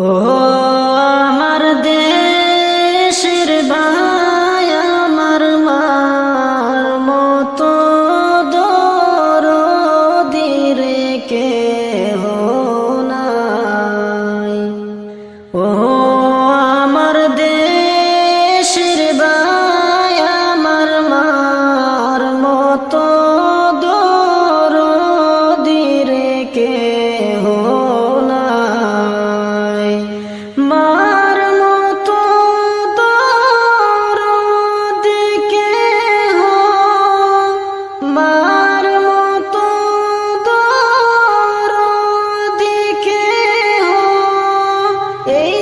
Oh. Hey!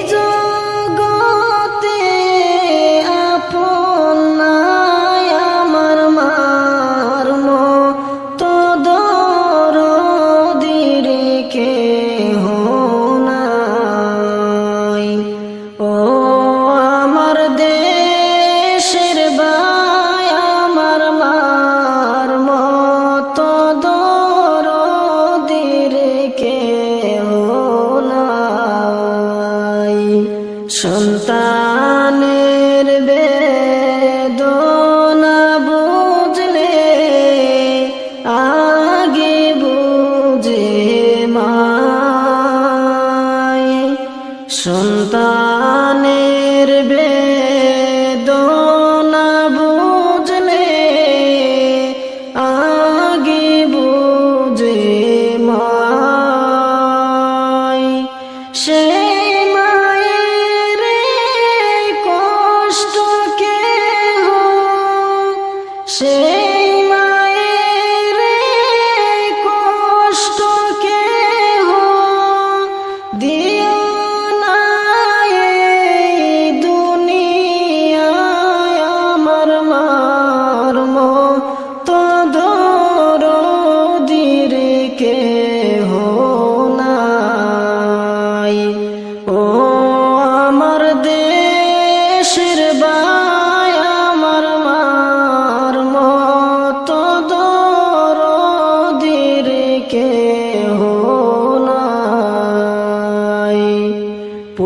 সন্তানের বেদনা বুঝলে আগে বুঝে মায়। সন্তানের বে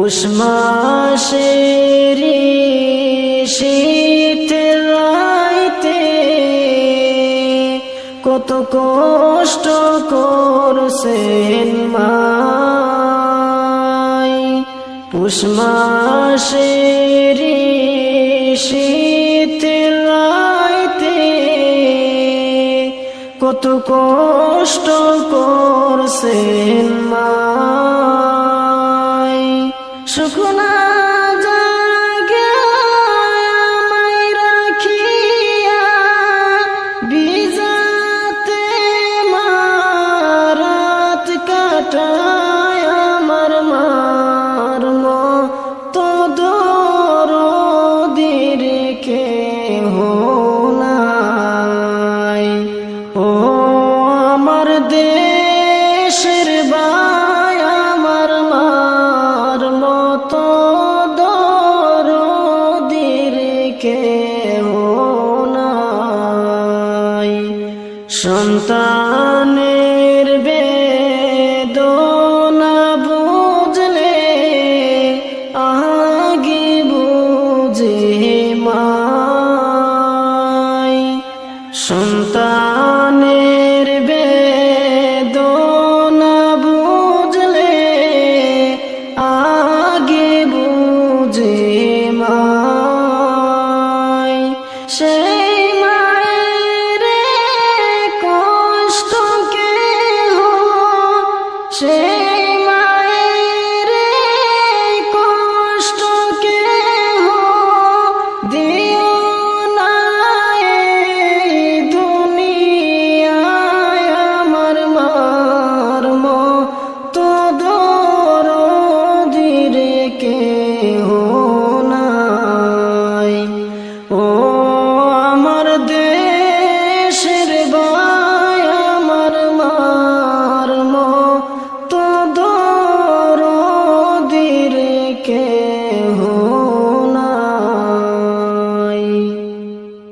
পুষ মাসের কত কষ্ট করছেন মাই। পুষ মাসের কত কষ্ট করছেন মা সুখনা জাগে আমায় রাখিয়া বিজাতে মারাত কাটায় আমার মার মতো দরদির কেহ সন্তানের